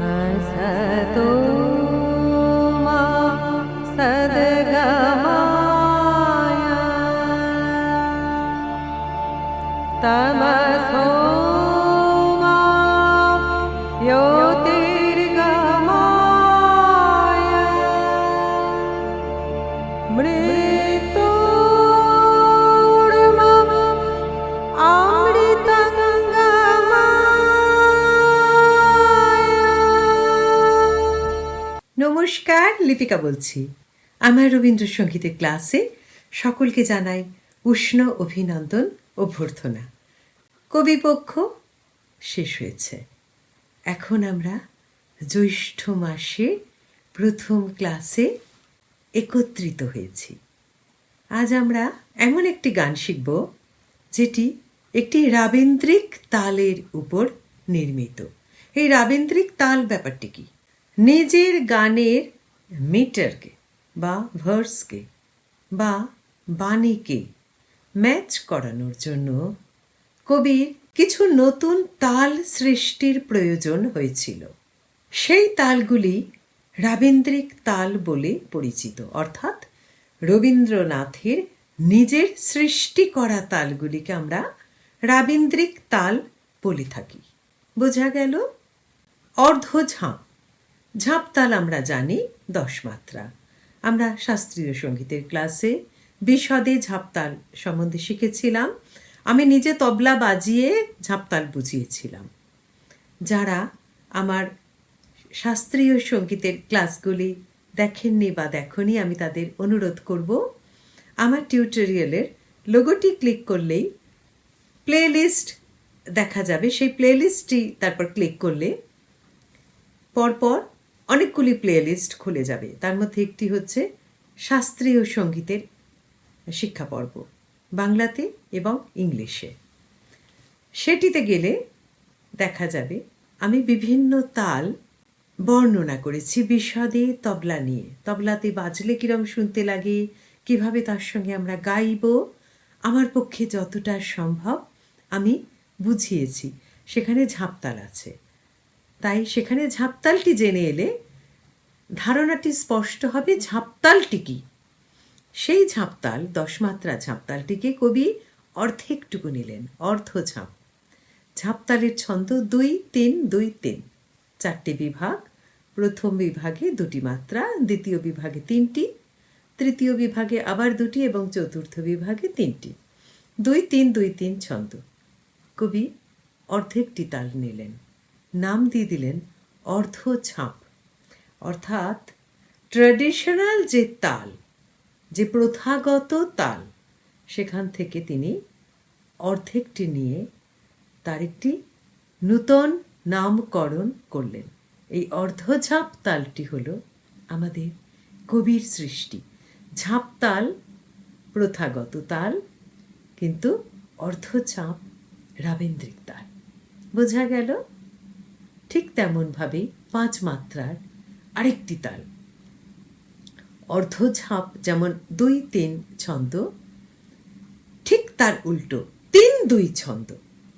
हसतो লিপিকা বলছি। আমার রবীন্দ্রসঙ্গীতের ক্লাসে সকলকে জানাই উষ্ণ অভিনন্দন অভ্যর্থনা। কবিপক্ষ শেষ হয়েছে। এখন আমরা জ্যৈষ্ঠ মাসে প্রথম ক্লাসে একত্রিত হয়েছি। আজ আমরা এমন একটি গান শিখব, যেটি একটি রাবেন্দ্রিক তালের উপর নির্মিত। এই রাবেন্দ্রিক তাল ব্যাপারটি কি? নিজের গানের মিটারকে বা ভার্সকে বা বাণীকে ম্যাচ করানোর জন্য কবির কিছু নতুন তাল সৃষ্টির প্রয়োজন হয়েছিল। সেই তালগুলি রাবেন্দ্রিক তাল বলে পরিচিত, অর্থাৎ রবীন্দ্রনাথের নিজের সৃষ্টি করা তালগুলিকে আমরা রাবীন্দ্রিক তাল বলে থাকি। বোঝা গেল? অর্ধঝাঁপ ঝাঁপ তাল আমরা জানি দশ মাত্রা। আমরা শাস্ত্রীয় সঙ্গীতের ক্লাসে বিশদে ঝাঁপতাল সম্বন্ধে শিখেছিলাম। আমি নিজে তবলা বাজিয়ে ঝাঁপতাল বুঝিয়েছিলাম। যারা আমার শাস্ত্রীয় সঙ্গীতের ক্লাসগুলি দেখেননি বা দেখনি, আমি তাদের অনুরোধ করব, আমার টিউটোরিয়ালের লোগোটি ক্লিক করলেই প্লেলিস্ট দেখা যাবে। সেই প্লেলিস্টটি তারপর ক্লিক করলে পরপর অনেকগুলি প্লেলিস্ট খুলে যাবে। তার মধ্যে একটি হচ্ছে শাস্ত্রীয় সঙ্গীতের শিক্ষা পর্ব বাংলাতে এবং ইংলিশে। সেটিতে গেলে দেখা যাবে, আমি বিভিন্ন তাল বর্ণনা করেছি বিশদে তবলা নিয়ে। তবলাতে বাজলে কিরম শুনতে লাগে, কীভাবে তার সঙ্গে আমরা গাইব, আমার পক্ষে যতটা সম্ভব আমি বুঝিয়েছি। সেখানে ঝাঁপতাল আছে। তাই সেখানে ঝাঁপতালটি জেনে এলে ধারণাটি স্পষ্ট হবে ঝাঁপতালটি কি সেই ঝাঁপতাল, দশমাত্রা ঝাঁপতালটিকে কবি অর্ধেকটুকু নিলেন, অর্ধ ঝাঁপ। ঝাঁপতালের ছন্দ দুই, তিন দুই, তিন। চারটি বিভাগ, প্রথম বিভাগে দুটি মাত্রা, দ্বিতীয় বিভাগে তিনটি, তৃতীয় বিভাগে আবার দুটি এবং চতুর্থ বিভাগে তিনটি। দুই, তিন দুই, তিন ছন্দ। কবি অর্ধেকটি তাল নিলেন। নাম দিয়ে দিলেন অর্ধ ছাপ অর্থাৎ ট্র্যাডিশনাল যে তাল, যে প্রথাগত তাল, সেখান থেকে তিনি অর্ধেকটি নিয়ে তার একটি নূতন নামকরণ করলেন। এই অর্ধঝাপ তালটি হল আমাদের কবির সৃষ্টি। ঝাঁপ তাল প্রথাগত তাল, কিন্তু অর্ধচাপ রাবেন্দ্রিক তাল। বোঝা গেল? ঠিক তেমনভাবেই পাঁচ মাত্রার আরেকটি তাল। অর্ধঝাঁপ যেমন দুই তিন ছন্দ, ঠিক তার উল্টো তিন দুই ছন্দ।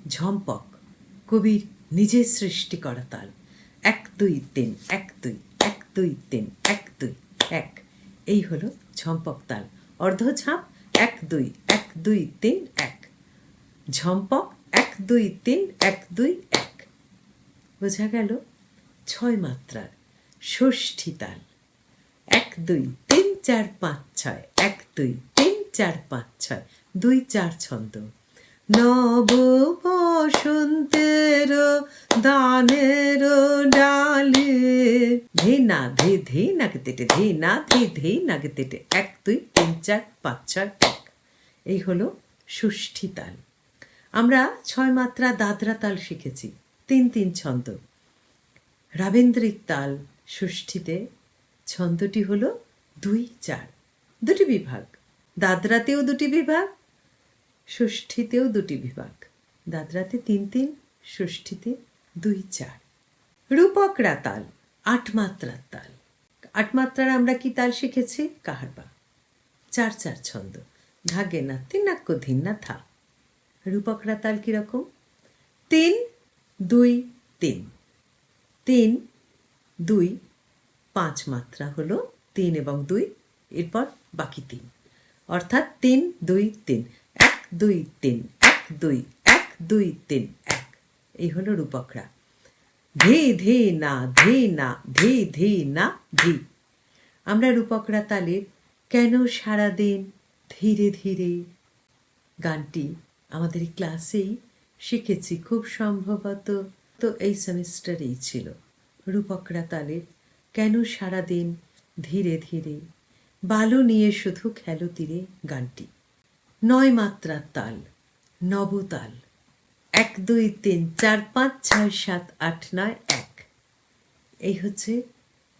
ঝম্পক, কবির নিজের সৃষ্টি করা তাল। এক দুই তিন, এক দুই এক দুই তিন, এক দুই, এক। এই হলো ঝম্পক তাল। অর্ধঝাঁপ, এক দুই এক দুই তিন, এক। ঝম্পক, এক দুই তিন, এক দুই, এক। বোঝা গেল ছয় মাত্রার ষষ্ঠী তাল এক, দুই, তিন, চার, পাঁচ, ছয়। এক, দুই, তিন, চার, পাঁচ, ছয়। দুই, চার, ছন্দ। নব বসন্তের দানের ডালে ধে না, ধে ধে নাকে তেটে, ধে না, ধে ধে নাকে তেটে। এক, দুই, তিন, চার, পাঁচ, ছয়, এক। এই হলো ষষ্ঠী তাল আমরা ছয় মাত্রা দাদরা তাল শিখেছি। তিন তিন ছন্দ। রাবেন্দ্রিক তাল ষষ্ঠীতে ছন্দটি হল দুই চার, দুটি বিভাগ। দাদরাতেও দুটি বিভাগ, ষষ্ঠীতেও দুটি বিভাগ। দাদরাতে তিন তিন, ষষ্ঠীতে দুই চার। রূপকরা তাল আট মাত্রার তাল। আট মাত্রার আমরা কি তাল শিখেছি? কাহারবা। চার চার ছন্দ। ধাগে না তিনাক্য ধিন না থা। রূপকরা তাল কীরকম? তিন, দুই, তিন। তিন দুই, পাঁচ মাত্রা হলো তিন এবং দুই, এরপর বাকি তিন। অর্থাৎ তিন, দুই, তিন। এক, দুই, তিন। এক, দুই। এক, দুই, তিন। এক। এই হলো রূপকরা। ধি ধি, না ধি না, ধি ধি, না, ধি। আমরা রূপকরা তালের কেন সারাদিন ধীরে ধীরে গানটি আমাদের ক্লাসেই শিখেছি? খুব সম্ভবত তো এই সেমিস্টারেই ছিল। রূপকরা তালের কেন সারাদিন ধীরে ধীরে বালু নিয়ে শুধু খেলো তীরে গানটি? নয় মাত্রার তাল, নবতাল। এক, দুই, তিন, চার, পাঁচ, ছয়, সাত, আট, নয়, এক। এই হচ্ছে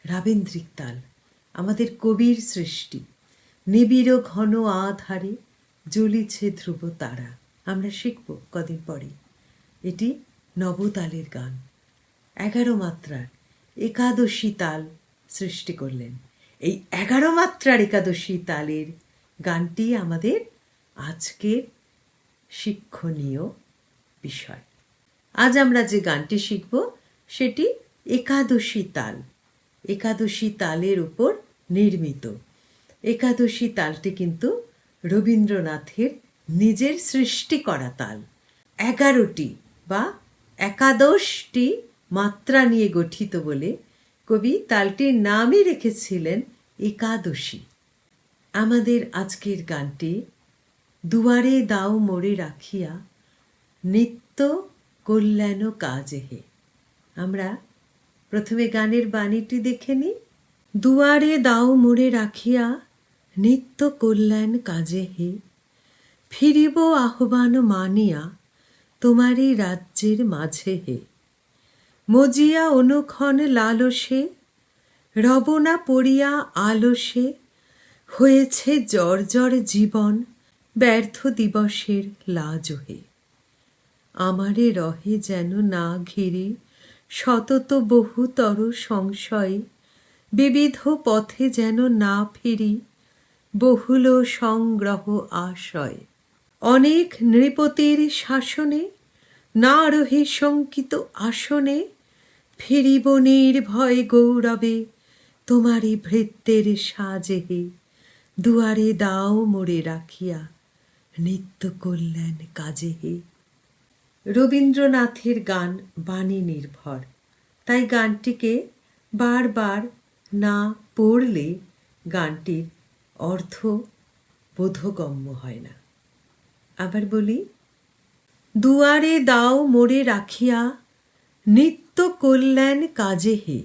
রাবীন্দ্রিক তাল, আমাদের কবির সৃষ্টি। নিবিড় ঘন আধারে জ্বলিছে ধ্রুব তারা। আমরা শিখব কদিন পরে। এটি নবতালের গান। এগারো মাত্রার একাদশী তাল সৃষ্টি করলেন। এই এগারো মাত্রার একাদশী তালের গানটি আমাদের আজকের শিক্ষণীয় বিষয়। আজ আমরা যে গানটি শিখব, সেটি একাদশী তাল। একাদশী তালের উপর নির্মিত। একাদশী তালটি কিন্তু রবীন্দ্রনাথের নিজের সৃষ্টি করা তাল। এগারোটি বা একাদশটি মাত্রা নিয়ে গঠিত বলে কবি তালটির নামই রেখেছিলেন একাদশী। আমাদের আজকের গানটি, দুয়ারে দাও মোড়ে রাখিয়া, নিত্য কল্যাণ কাজে হে। আমরা প্রথমে গানের বাণীটি দেখে নিই। দুয়ারে দাও মোড়ে রাখিয়া, নিত্য কল্যাণ কাজে হে। ফিরিব আহ্বান মানিয়া, তোমারই রাজ্যের মাঝে হে। মজিয়া অনুক্ষণ লালসে, রবনা পড়িয়া আলসে, হয়েছে জ্বর জীবন, ব্যর্থ দিবসের লাজহে। আমারে রহে যেন না ঘিরে শতত বহুতর সংশয়ে, বিবিধ পথে যেন না ফিরি বহুল সংগ্রহ আশয়। অনেক নৃপতির শাসনে, না রহে শঙ্কিত আসনে ফিরিব নির্ভয় গৌরবে তোমারই ভৃত্যের সাজেহে। দুয়ারে দাও মোড়ে রাখিয়া নিত্য কল্যাণ কাজেহে। রবীন্দ্রনাথের গান বাণী নির্ভর। তাই গানটিকে বারবার না পড়লে গানটির অর্থ বোধগম্য হয় না। আবার বলি, দুয়ারে দাও মোড়ে রাখিয়া নিত্য কল্যাণ কাজে হে।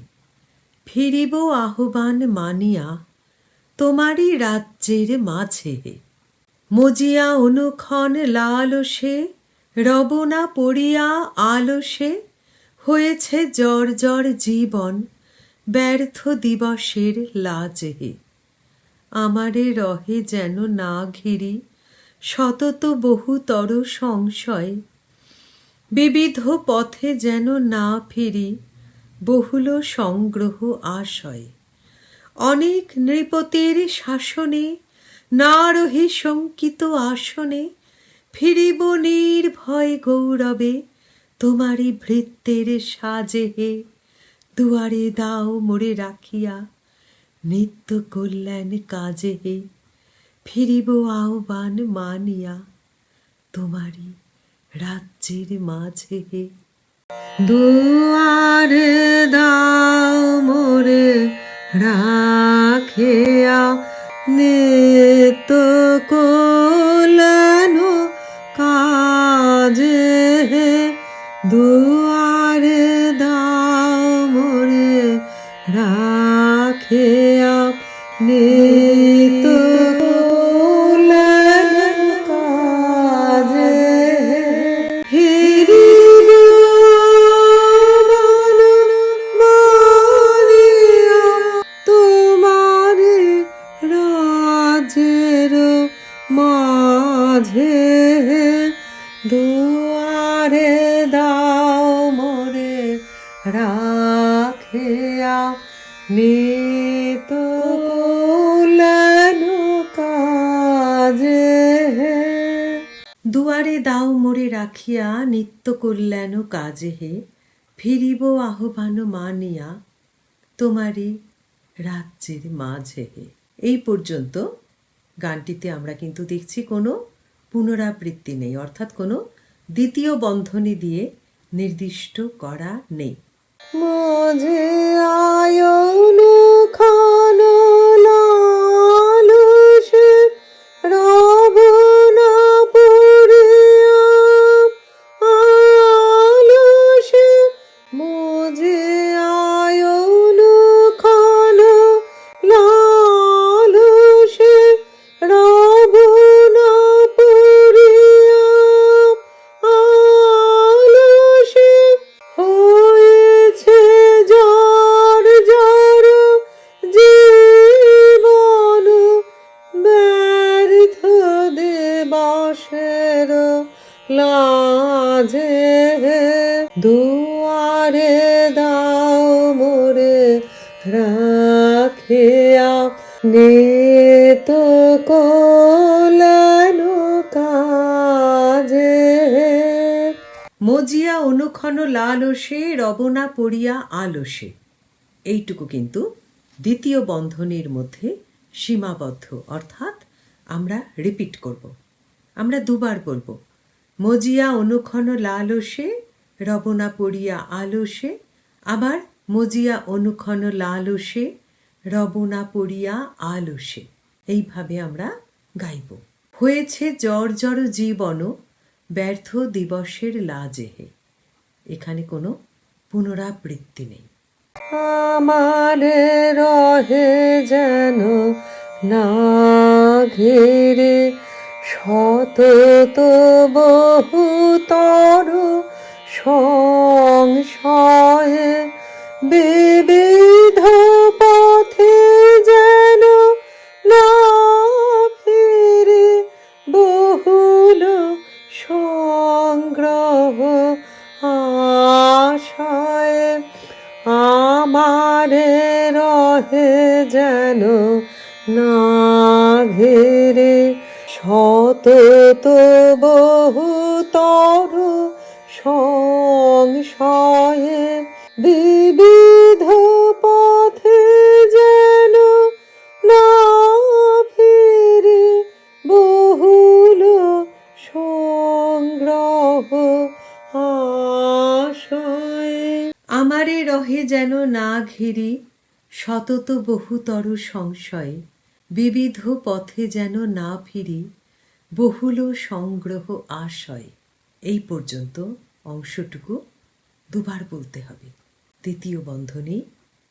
ফিরিব আহ্বান মানিয়া, তোমারই রাজ্যের মাঝে হে। মজিয়া অনুক্ষণ লালসে, রবনা পড়িয়া আলসে, হয়েছে জর জর জীবন, ব্যর্থ দিবসের লাজহে আমারে রহে যেন না ঘিরি শতত বহুতর সংশয় বিবিধ পথে যেন না ফিরি, বহুল সংগ্রহ আশয়। অনেক নৃপতির শাসনে না রহে শঙ্কিত আসনে, ফিরিব নির্ভয় গৌরবে, তোমারই ভৃত্যের সাজে হে, দুয়ারে দাও মোড়ে রাখিয়া, নিত্য কল্যাণ কাজে হে। ফিরিব আহ্বান মানিয়া, তোমারই রাজ্যের মাঝে। দুয়ার দাও মোরে রাখিয়া নিত কল্যাণ মাঝে দুয়ারে দাও মোরে রাখিয়া নিত কাজে। দুয়ারে দাও মোরে, রাখিয়া নিত্য কল্যাণ কাজে হে। ফিরিব আহ্বান মানিয়া তোমারই রাজ্যের মাঝে এই পর্যন্ত গানটিতে আমরা কিন্তু দেখছি কোনো পুনরাবৃত্তি নেই, অর্থাৎ কোনো দ্বিতীয় বন্ধনী দিয়ে নির্দিষ্ট করা নেই। মাঝে আয়ন খান লালসে রবনা পড়িয়া আলসে। এইটুকু কিন্তু দ্বিতীয় বন্ধনীর মধ্যে সীমাবদ্ধ, অর্থাৎ আমরা রিপিট করব। আমরা দুবার বলব, মজিয়া অনুক্ষণ লালসে, রবনা পড়িয়া আলসে, আবার মজিয়া অনুক্ষণ লালসে, রবনা পড়িয়া আলসে। এইভাবে আমরা গাইব। হয়েছে জ্বর জীবন ব্যর্থ দিবসের লাজেহে। এখানে কোনো পুনরাবৃত্তি নেই। আমার রহে যেন না ঘিরে শত বহুতর সংশয়ে বিবিধ শতত বহুতর সংশয়ে। বিবিধ পথে যেন না ফিরি, বহুল সংগ্রহ আশয়। এই পর্যন্ত অংশটুকু দুবার বলতে হবে। তৃতীয় বন্ধনী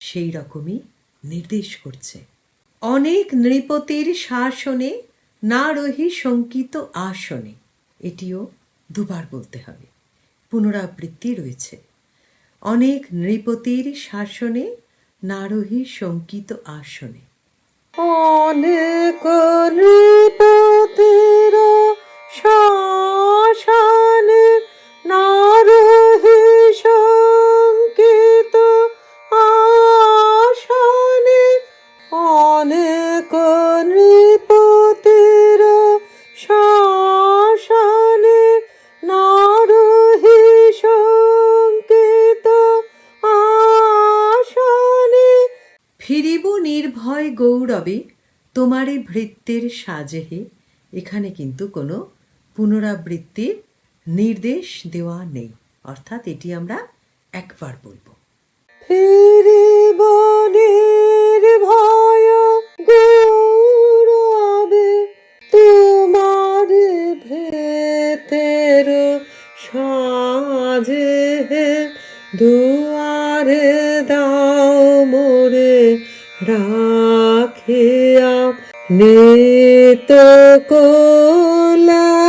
সেই রকমই নির্দেশ করছে। অনেক নৃপতির শাসনে না রহি শঙ্কিত আসনে। এটিও দুবার বলতে হবে। পুনরাবৃত্তি রয়েছে। অনেক নৃপতির শাসনে নারোহী শঙ্কিত আসনে। অনেক নৃপতির শাসনে গৌরবে তোমারে ভৃত্যের সাজেহে এখানে কিন্তু কোনো পুনরাবৃত্তির নির্দেশ দেওয়া নেই। অর্থাৎ এটি আমরা একবার বলব। গৌরবে তোমার সাজে দুয়ারে দাও মোরে রাখিয়া নিত কোলান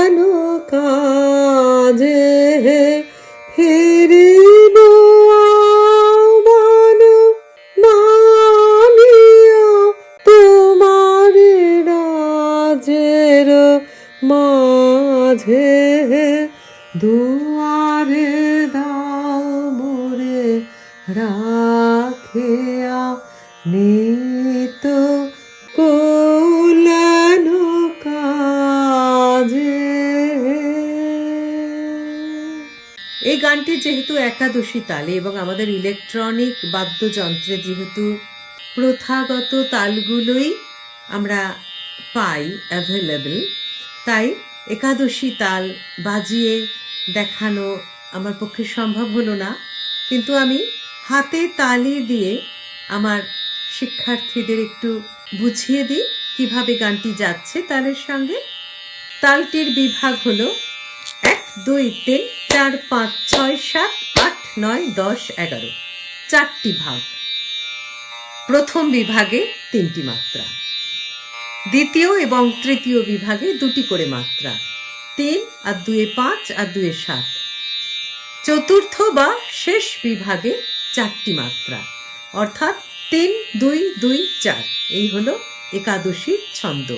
একাদশী তালে এবং আমাদের ইলেকট্রনিক বাদ্যযন্ত্রে যেহেতু প্রথাগত তালগুলোই আমরা পাই অ্যাভেলেবল তাই একাদশী তাল বাজিয়ে দেখানো আমার পক্ষে সম্ভব হলো না। কিন্তু আমি হাতে তালি দিয়ে আমার শিক্ষার্থীদের একটু বুঝিয়ে দিই কীভাবে গানটি যাচ্ছে তালের সঙ্গে। তালটির বিভাগ হলো এক, দুই, তিন, চার, পাঁচ, ছয়, সাত, আট নয়, দশ, এগারো। চারটি ভাগ। প্রথম বিভাগে তিনটি মাত্রা। দ্বিতীয় এবং তৃতীয় বিভাগে দুটি করে মাত্রা। তিন, আর দুয়ে পাঁচ, আর দুয়ে সাত। চতুর্থ বা শেষ বিভাগে চারটি মাত্রা। অর্থাৎ তিন, দুই দুই, চার। এই হলো একাদশীর ছন্দ।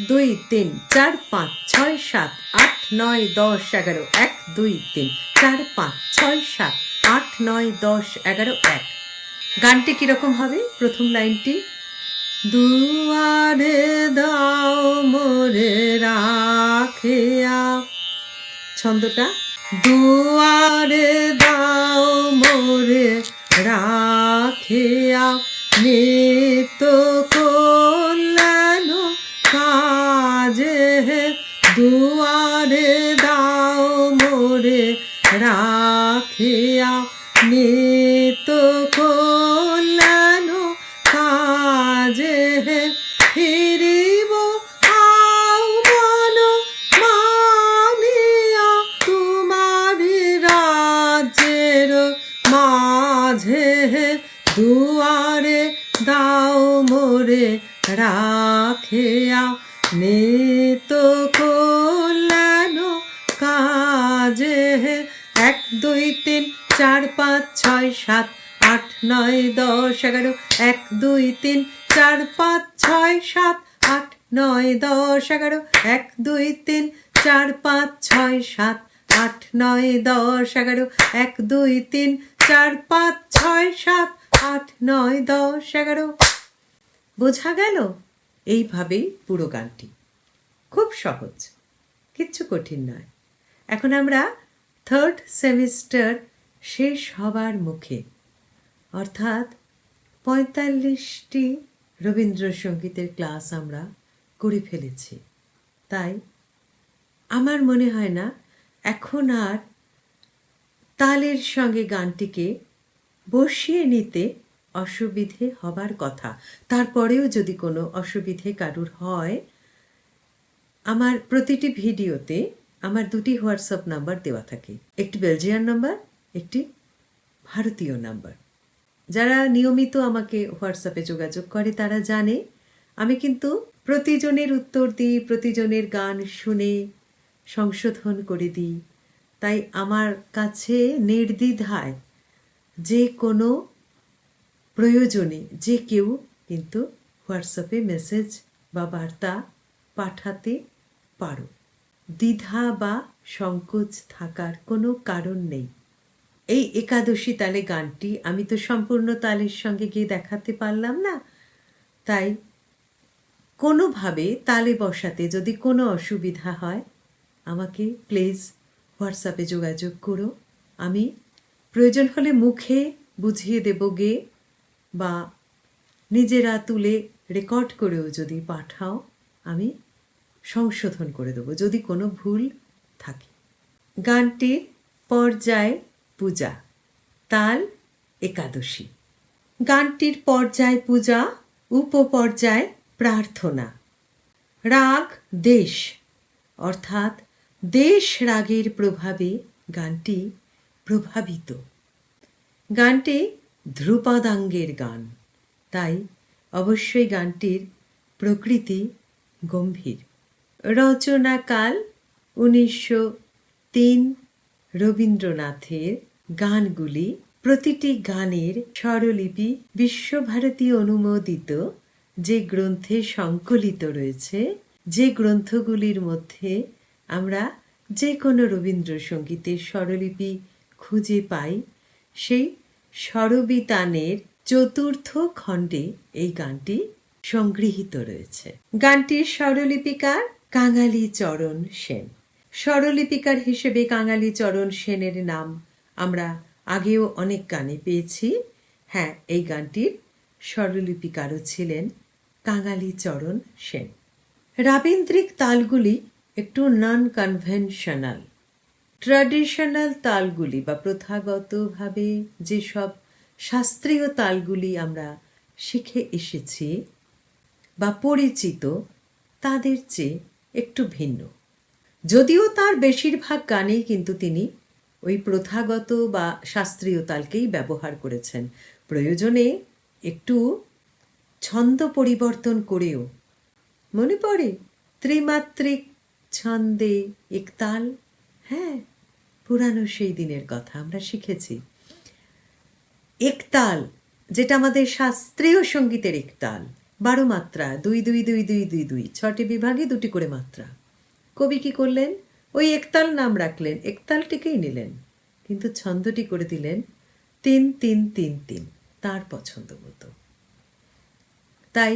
দুই, তিন, চার, পাঁচ, ছয়, সাত, আট, নয়, দশ, এগারো, এক, দুই, তিন, চার, পাঁচ, ছয়, সাত, আট, নয়, দশ, এগারো, এক। গানটি কীরকম হবে? প্রথম লাইনটি, দুয়ারে দাও মোরে রাখিয়া। ছন্দটা, দুয়ারে দাও মোরে রাখিয়া। নিত নিত কল্যাণ কাজে ফিরিব আহ্বান মানিয়া তোমারি রাজ্যের মাঝে দুয়ারে দাও মোরে রাখিয়া নিত কল্যাণ কাজে দুই তিন চার পাঁচ ছয় সাত আট নয় দশ এগারো এক দুই তিন চার পাঁচ ছয় সাত আট নয় দশ এগারো এক দুই তিন চার পাঁচ ছয় সাত আট নয় দশ এগারো এক দুই তিন চার পাঁচ ছয় সাত আট নয় দশ এগারো। বোঝা গেল? এইভাবেই পুরো গানটি। খুব সহজ, কিচ্ছু কঠিন নয়। এখন আমরা থার্ড সেমিস্টার শেষ হবার মুখে। অর্থাৎ পঁয়তাল্লিশটি রবীন্দ্রসঙ্গীতের ক্লাস আমরা করে ফেলেছি। তাই আমার মনে হয় না, এখন আর তালের সঙ্গে গানটিকে বসিয়ে নিতে অসুবিধে হবার কথা। তারপরেও যদি কোনো অসুবিধে কারুর হয়, আমার প্রতিটি ভিডিওতে আমার দুটি হোয়াটসঅ্যাপ নাম্বার দেওয়া থাকে। একটি বেলজিয়ান নাম্বার, একটি ভারতীয় নাম্বার। যারা নিয়মিত আমাকে হোয়াটসঅ্যাপে যোগাযোগ করে, তারা জানে, আমি কিন্তু প্রতিজনের উত্তর দিই, প্রতিজনের গান শুনে সংশোধন করে দিই। তাই আমার কাছে নির্দ্বিধায় যে কোনো প্রয়োজনে, যে কেউ কিন্তু হোয়াটসঅ্যাপে মেসেজ বা বার্তা পাঠাতে পারো। দ্বিধা বা সংকোচ থাকার কোনো কারণ নেই। এই একাদশী তালে গানটি আমি তো সম্পূর্ণ তালের সঙ্গে গিয়ে দেখাতে পারলাম না। তাই কোনোভাবে তালে বসাতে যদি কোনো অসুবিধা হয়, আমাকে প্লিজ হোয়াটসঅ্যাপে যোগাযোগ করো। আমি প্রয়োজন হলে মুখে বুঝিয়ে দেব গে বা নিজেরা তুলে রেকর্ড করেও যদি পাঠাও, আমি সংশোধন করে দেবো, যদি কোনো ভুল থাকে। গানটির পর্যায় পূজা, তাল একাদশী। গানটির পর্যায় পূজা, উপপর্যায় প্রার্থনা। রাগ, দেশ, অর্থাৎ দেশ রাগের প্রভাবে গানটি প্রভাবিত। গানটি ধ্রুপদাঙ্গের গান, তাই অবশ্যই গানটির প্রকৃতি গম্ভীর। রচনাকাল উনিশশো তিন রবীন্দ্রনাথের গানগুলি প্রতিটি গানের স্বরলিপি বিশ্বভারতী অনুমোদিত, যে গ্রন্থে সংকলিত রয়েছে, যে গ্রন্থগুলির মধ্যে আমরা যে কোনো রবীন্দ্রসঙ্গীতের স্বরলিপি খুঁজে পাই, সেই স্বরবিতানের চতুর্থ খণ্ডে এই গানটি সংগৃহীত রয়েছে। গানটির স্বরলিপিকার কাঙালি চরণ সেন। স্বরলিপিকার হিসেবে কাঙালি চরণ সেনের নাম আমরা আগেও অনেক গানে পেয়েছি। হ্যাঁ এই গানটির স্বরলিপিকারও ছিলেন কাঙালি চরণ সেন। রাবীন্দ্রিক তালগুলি একটু নন কনভেনশনাল ট্র্যাডিশনাল তালগুলি বা প্রথাগতভাবে যেসব শাস্ত্রীয় তালগুলি আমরা শিখে এসেছি বা পরিচিত, তাদের চেয়ে একটু ভিন্ন। যদিও তার বেশিরভাগ গানেই কিন্তু তিনি ওই প্রথাগত বা শাস্ত্রীয় তালকেই ব্যবহার করেছেন। প্রয়োজনে একটু ছন্দ পরিবর্তন করেও মনে পড়ে, ত্রিমাত্রিক ছন্দে একতাল হ্যাঁ পুরানো সেই দিনের কথা আমরা শিখেছি। একতাল যেটা আমাদের শাস্ত্রীয় সঙ্গীতের একতাল বারো মাত্রা, দুই দুই দুই দুই দুই দুই, ছটি বিভাগে দুটি করে মাত্রা। কবি কি করলেন? ওই একতাল নাম রাখলেন, একতালটিকেই নিলেন। কিন্তু ছন্দটি করে দিলেন, তিন তিন তিন তিন, তার পছন্দ মতো। তাই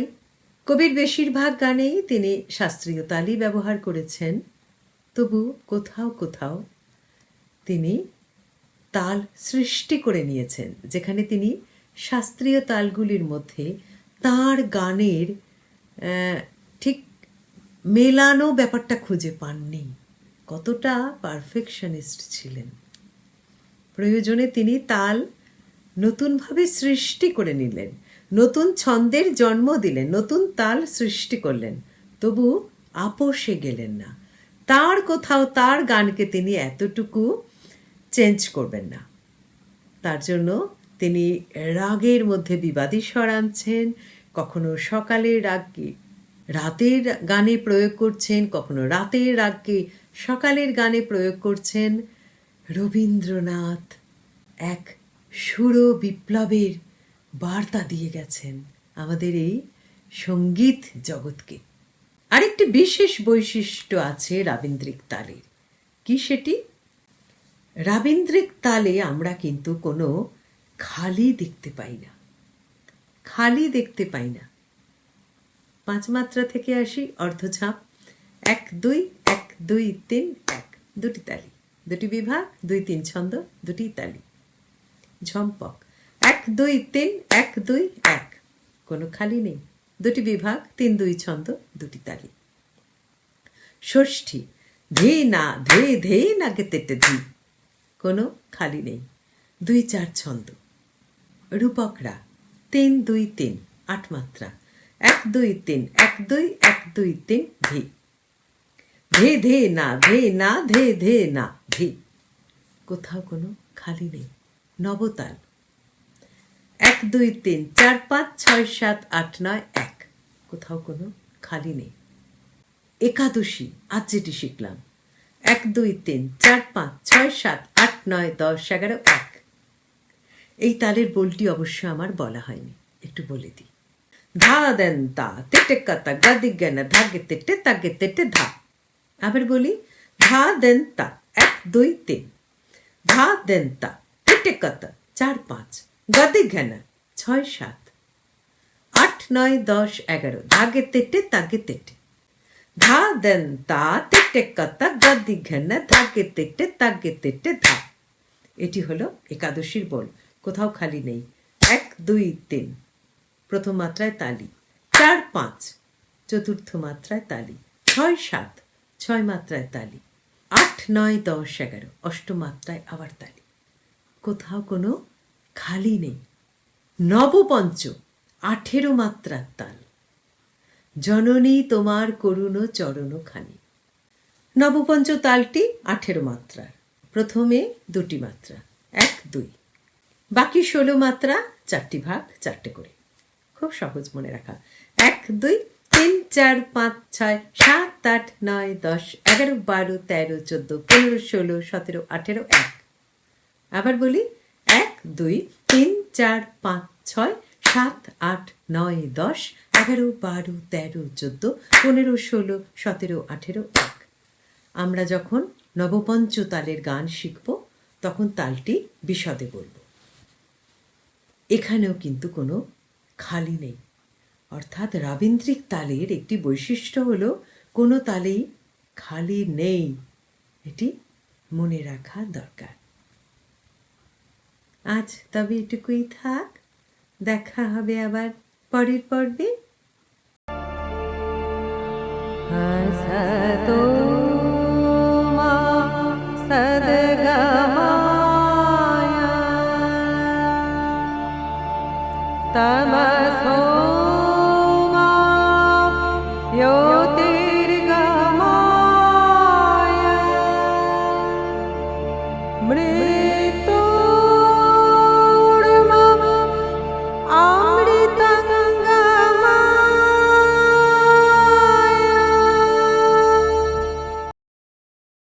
কবির বেশিরভাগ গানেই তিনি শাস্ত্রীয় তালই ব্যবহার করেছেন। তবু কোথাও কোথাও তিনি তাল সৃষ্টি করে নিয়েছেন, যেখানে তিনি শাস্ত্রীয় তালগুলির মধ্যে তার গানের ঠিক মেলানো ব্যাপারটা খুঁজে পাননি। কতটা পারফেকশনিস্ট ছিলেন। প্রয়োজনে তিনি তাল নতুনভাবে সৃষ্টি করে নিলেন। নতুন ছন্দের জন্ম দিলেন, নতুন তাল সৃষ্টি করলেন। তবু আপোষে গেলেন না। তার কোথাও তার গানকে তিনি এতটুকু চেঞ্জ করবেন না। তার জন্য তিনি রাগের মধ্যে বিবাদী স্বর আনছেন, কখনো সকালের রাগকে রাতের গানে প্রয়োগ করছেন, কখনো রাতের রাগকে সকালের গানে প্রয়োগ করছেন। রবীন্দ্রনাথ এক সুর বিপ্লবের বার্তা দিয়ে গেছেন আমাদের এই সংগীত জগৎকে। আরেকটি বিশেষ বৈশিষ্ট্য আছে রাবীন্দ্রিক তালের কি সেটি? রাবীন্দ্রিক তালে আমরা কিন্তু কোনো খালি দেখতে পাই না। খালি দেখতে পাই না। পাঁচ মাত্রা থেকে আসি অর্ধছাপ এক, দুই এক, দুই, তিন, এক, দুটি তালি। দুটি বিভাগ, দুই, তিন ছন্দ, দুটি তালি। ঝম্পক। এক, দুই, তিন, এক, দুই, এক। কোনো খালি নেই। দুটি বিভাগ, তিন, দুই ছন্দ, দুটি তালি। ষষ্ঠী। ধে না, ধে ধে না গেতেটে ধি। কোনো খালি নেই। দুই, চার ছন্দ। রূপকরা। তিন, দুই, তিন, আট মাত্রা। এক, দুই, তিন, এক, দুই এক, দুই, তিন ধি ধে ধে, না ধে না, ধে ধে, না ধি কোথাও কোনো খালি নেই। নবতাল। এক, দুই, তিন, চার, পাঁচ, ছয়, সাত, আট, নয়, এক। কোথাও কোনো খালি নেই। একাদশী। আজ যেটি শিখলাম। এক, দুই, তিন, চার, পাঁচ, ছয়, সাত, আট, নয়, দশ, এগারো, এক। এই তালের বলটি অবশ্য আমার বলা হয়নি। একটু বলে দিই। ধা দেন তা, তেটে কাতা গাদি জ্ঞানা ধাগে তেটে তাগে তেটে ধা। আবার বলি, ধা দেন তা, এক, দুই, তিন। ধা দেন তা, তেটে কাতা চার, পাঁচ। গাদি জ্ঞানা ছয়, সাত। আট, নয়, দশ, এগারো। ধাগে তেটে তাগে তেটে। ধা দেন তা, তেটে কাতা গাদি ঘেনা ধাগে তেটে তাগে তেটে ধা। এটি হলো একাদশীর বল। কোথাও খালি নেই। এক, দুই, তিন। প্রথম মাত্রায় তালি। চার, পাঁচ। চতুর্থ মাত্রায় তালি। ছয়, সাত। ছয় মাত্রায় তালি। আট, নয়, দশ, এগারো। অষ্টমাত্রায় আবার তালি। কোথাও কোনো খালি নেই। নবপঞ্চ, আঠেরো মাত্রার তাল। জননী তোমার করুণ চরণ খানি নবপঞ্চ তালটি আঠেরো মাত্রার। প্রথমে দুটি মাত্রা। এক, দুই। বাকি ষোলো মাত্রা চারটি ভাগ, চারটে করে। খুব সহজ মনে রাখা। এক, দুই, তিন, চার, পাঁচ, ছয়, সাত, আট, নয়, দশ, এগারো, বারো, তেরো, চোদ্দ, পনেরো, ষোলো, সতেরো, আঠেরো, এক। আবার বলি, এক, দুই, তিন, চার, পাঁচ, ছয়, সাত, আট, নয়, দশ, এগারো, বারো, তেরো, চোদ্দ, পনেরো, ষোলো, সতেরো, আঠেরো, এক। আমরা যখন নবপঞ্চ তালের গান শিখব, তখন তালটি বিশদে বলব। এখানেও কিন্তু কোনো খালি নেই। অর্থাৎ রাবীন্দ্রিক তালের একটি বৈশিষ্ট্য হল, কোনো তালেই খালি নেই। এটি মনে রাখা দরকার। আজ তবে এটুকুই থাক। দেখা হবে আবার পরের পর্বে।